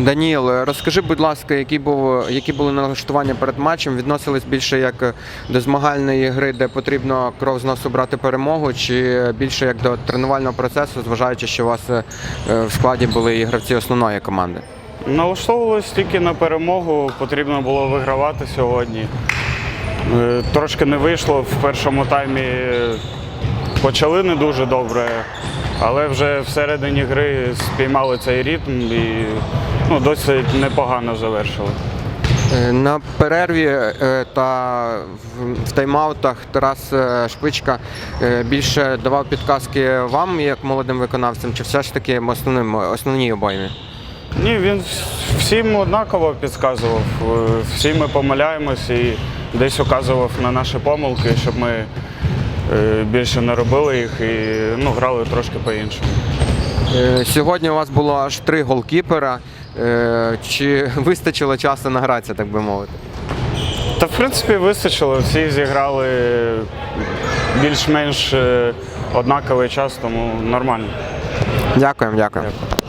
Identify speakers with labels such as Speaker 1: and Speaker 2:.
Speaker 1: Даніл, розкажи, будь ласка, які, був, які були налаштування перед матчем? Відносились більше як до змагальної гри, де потрібно кров з носу брати перемогу, чи більше як до тренувального процесу, зважаючи, що у вас е, в складі були і гравці основної команди?
Speaker 2: Налаштовувалось тільки на перемогу, потрібно було вигравати сьогодні. Е, Трошки не вийшло в першому таймі. Почали не дуже добре, але вже всередині гри спіймали цей ритм і ну, досить непогано завершили.
Speaker 1: Е, На перерві е, та в- тайм-аутах Тарас е, Шпичка більше давав підказки вам, як молодим виконавцям, чи все ж таки основним, основній обоймі?
Speaker 2: Ні, він всім однаково підказував. Всі ми помиляємось і десь указував на наші помилки, щоб ми більше не робили їх і ну, грали трошки по-іншому.
Speaker 1: Е, Сьогодні у вас було аж три голкіпера. Е, Чи вистачило часу награтися, так би мовити?
Speaker 2: Та в принципі вистачило. Всі зіграли більш-менш е, однаковий час, тому нормально.
Speaker 1: Дякуємо, дякую.
Speaker 2: Дякую.